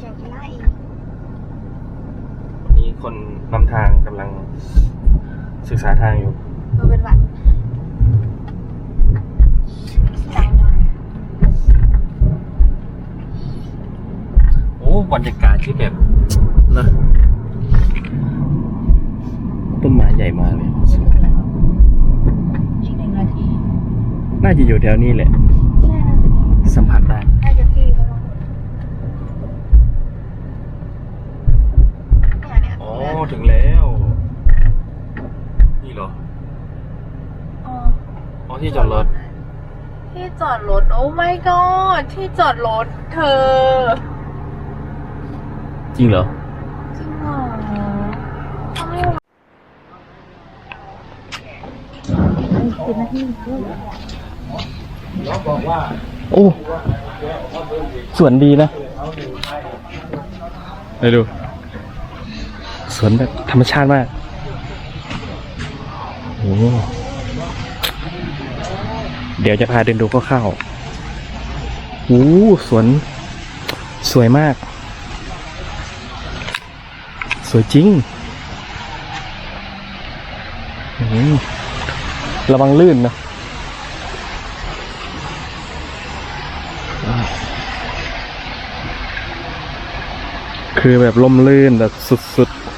ขียวกีฬาอีกวันนี้คนนำทางกำลังศึกษาทางอยู่มันเป็นหวัดจังหวะโอ้บรรยากาศที่แบบนะต้นไม้ใหญ่มากเลย อีกหนึ่งนาที น่าจะอยู่แถวนี้แหละ ใช่น่าจะมีสัมผัสได้ ถึงแล้ว นี่เหรอ อ๋ออ๋อที่จอดรถ ที่จอดรถ โอ้ my god ที่จอดรถเธอ จริงเหรอ จริงเหรอทำไมวะสิบนาทีโอ้ สวนดีนะ ไปดู สวนแบบธรรมชาติมาก โอ้เดี๋ยวจะพาเดินดูคร่าวๆโอ้สวน สวยมาก สวยจริง ระวังลื่นนะคือแบบล่มลื่นแบบสุดๆ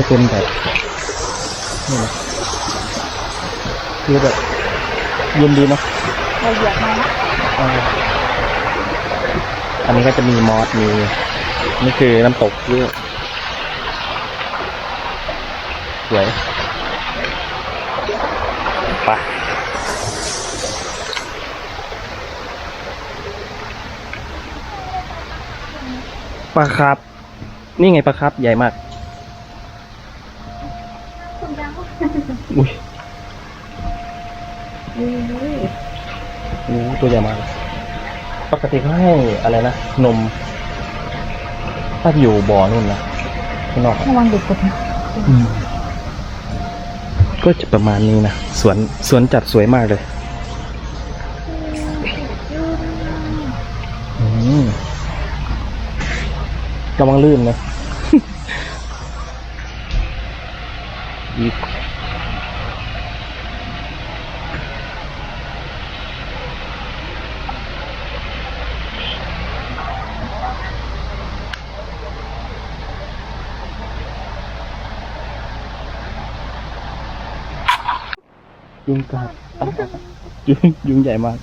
จะเป็นแบบนี่นะคือแบบเย็นดีเนาะเราเหยียบมานะอ่าอันนี้ก็จะมีมอสมีนี่คือน้ำตกด้วยสวยไปปลาครับ นี่ไงปลาครับ ใหญ่มาก คุณยัง อุ้ยอุ้ยโอ้ตัวใหญ่มากปกติเขาให้อะไรนะ นม ถ้าอยู่บ่อนู่นนะข้างนอกอะระวังเด็กกดนะก็จะประมาณนี้นะสวนสวนจัดสวยมากเลยอืมกำลังลื่นนะ อีก ยุงกัดยุงยุงใหญ่มาก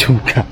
ยุงกัด